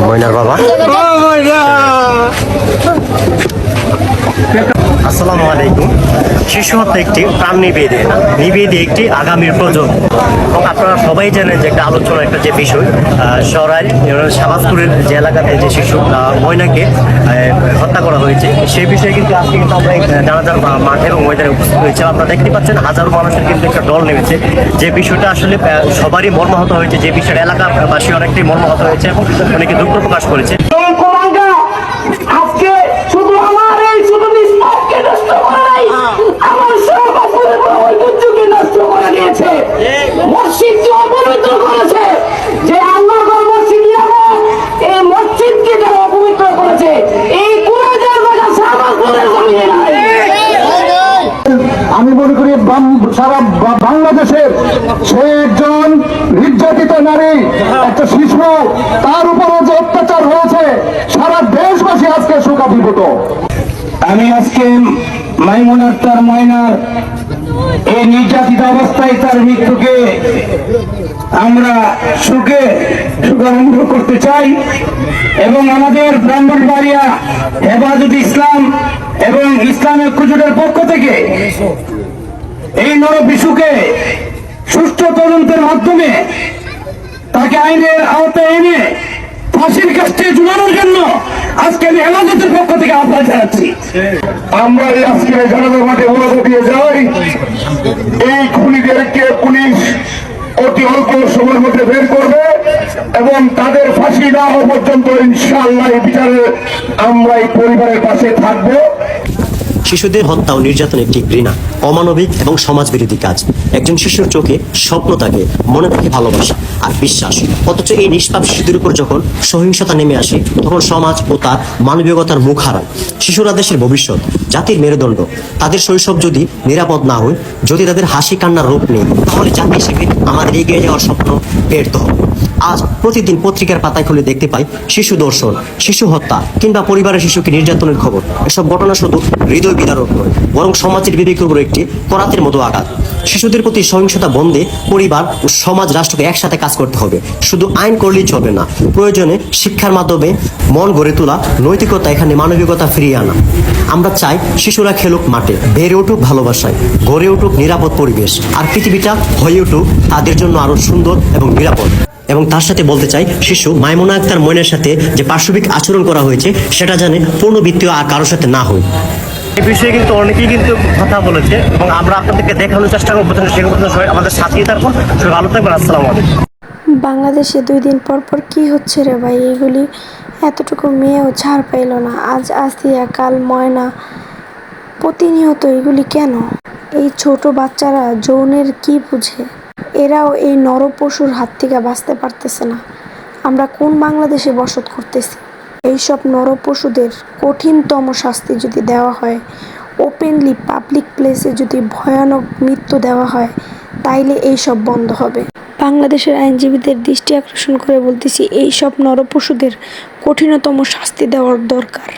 ময়নার বাবা আসসালামু আলাইকুম। শিশু হত্যা একটি প্রাণ নিবেদে নিবেদে একটি আগামীর প্রজন্ম। এবং আপনারা সবাই জানেন যে একটা আলোচনা, একটা যে বিষয় সরাই শাবাজপুরের যে এলাকাতে যে শিশু ময়নাকে হত্যা করা হয়েছে। সেই বিষয়ে কিন্তু আজকে কিন্তু আমরা জানাজার মাঠে এবং ময়দানে উপস্থিত হয়েছে। আপনারা দেখতে পাচ্ছেন, হাজারো মানুষের কিন্তু একটা দল নেমেছে। যে বিষয়টা আসলে সবারই মর্মাহত হয়েছে। যে বিষয়টা এলাকাবাসী অনেকটাই মর্মাহত হয়েছে এবং অনেকে দুঃখ প্রকাশ করেছে। সারা বাংলাদেশের সে একজন নির্যাতিত নারী, একটা শিশু, তার উপরে যে অত্যাচার হয়েছে, সারা দেশবাসী আজকে শোকাভিভূত আমি আজকে মাইমুন আক্তার ময়নার এই নির্যাতিত অবস্থায় তার মৃত্যুকে আমরা সুখে সুখারম্ভ করতে চাই এবং আমাদের ব্রাহ্মণবাড়িয়া হেফাজত ইসলাম এবং ইসলামের কুজুরের পক্ষ থেকে এই নর বিশুকে সুষ্ঠু তদন্তের মাধ্যমে তাকে আইনের আওতায় এনে ফাঁসির কাছে ঝুলানোর জন্য আজকে আমি হেফাজতের পক্ষ থেকে আহ্বান জানাচ্ছি। আমরা আজকে জনগণ মাঠে অনুরোধ দিয়ে যাই। এই খুনিদেরকে পুলিশ অতি অল্প সময়ের মধ্যে বের করবে এবং তাদের ফাঁসি না হওয়া পর্যন্ত ইনশাআল্লাহ বিচারে আমরা এই পরিবারের পাশে থাকব। শিশুদের হত্যা ও নির্যাতন একটি ঘৃণা, অমানবিক এবং সমাজবিরোধী কাজ। একজন শিশুর চোখে স্বপ্ন থাকে মনে থাকে ভালোবাসা আর বিশ্বাস। অথচ এই নিষ্পাপ শিশুদের উপর যখন সহিংসতা নেমে আসে, তখন সমাজ ও তার মানবিকতার মুখ হারায়। শিশুরা দেশের ভবিষ্যৎ, জাতির মেরুদণ্ড। তাদের শৈশব যদি নিরাপদ না হয়, যদি তাদের হাসি কান্নার রূপ নেই, তাহলে জাতি হিসেবে আমাদের এগিয়ে যাওয়ার স্বপ্ন ব্যর্থ হবে আজ প্রতিদিন পত্রিকার পাতায় খুলে দেখতে পাই শিশু দর্শন, শিশু হত্যা কিংবা পরিবারের শিশুকে নির্যাতনের খবর। এসব ঘটনা শুধু হৃদয় বিদারক নয়, বরং সমাজের বিবেকের উপর একটি করাতের মতো আঘাত। শিশুদের প্রতি সহিংসতা বন্ধে পরিবার ও সমাজ রাষ্ট্রকে একসাথে কাজ করতে হবে। শুধু আইন করলেই চলবে না, প্রয়োজনে শিক্ষার মাধ্যমে মন গড়ে তোলা, নৈতিকতা এখানে মানবিকতা ফিরিয়ে আনা। আমরা চাই শিশুরা খেলুক মাঠে, বেড়ে উঠুক ভালোবাসায়, গড়ে উঠুক নিরাপদ পরিবেশ, আর পৃথিবীটা হয়ে উঠুক তাদের জন্য আরও সুন্দর এবং নিরাপদ। এবং তার সাথে বলতে চাই শিশু মাইমুনা আক্তার ময়নের সাথে যে পার্শ্ববিক আচরণ করা হয়েছে সেটা জানে পূর্ণবৃত্তীয় আর কারোর সাথে না হয়। এই বিষয়ে কিন্তু অনেকেই কিন্তু কথা বলেছে এবং আমরা আপনাদেরকে দেখানোর চেষ্টা করব সে সবাই আমাদের সাথেই থাকুন। সবাই ভালো থাকবেন আসসালামু আলাইকুম। বাংলাদেশে দুই দিন পর পর কি হচ্ছে রে ভাই? এগুলি এতটুকু মেয়েও ছাড় পাইল না। আজ আসিয়া কাল ময়না প্রতিনিয়ত এগুলি কেন? এই ছোট বাচ্চারা যৌনের কি বুঝে? এরাও এই নরপশুর হাত থেকে বাঁচতে পারতেছে না। আমরা কোন বাংলাদেশে বসত করতেছি? এইসব নরপশুদের কঠিনতম শাস্তি যদি দেওয়া হয় ওপেনলি পাবলিক প্লেসে যদি ভয়ানক মৃত্যু দেওয়া হয়, তাইলে এইসব বন্ধ হবে। বাংলাদেশের আইনজীবীদের দৃষ্টি আকর্ষণ করে বলতেছি এই সব নরপশুদের কঠিনতম শাস্তি দেওয়ার দরকার।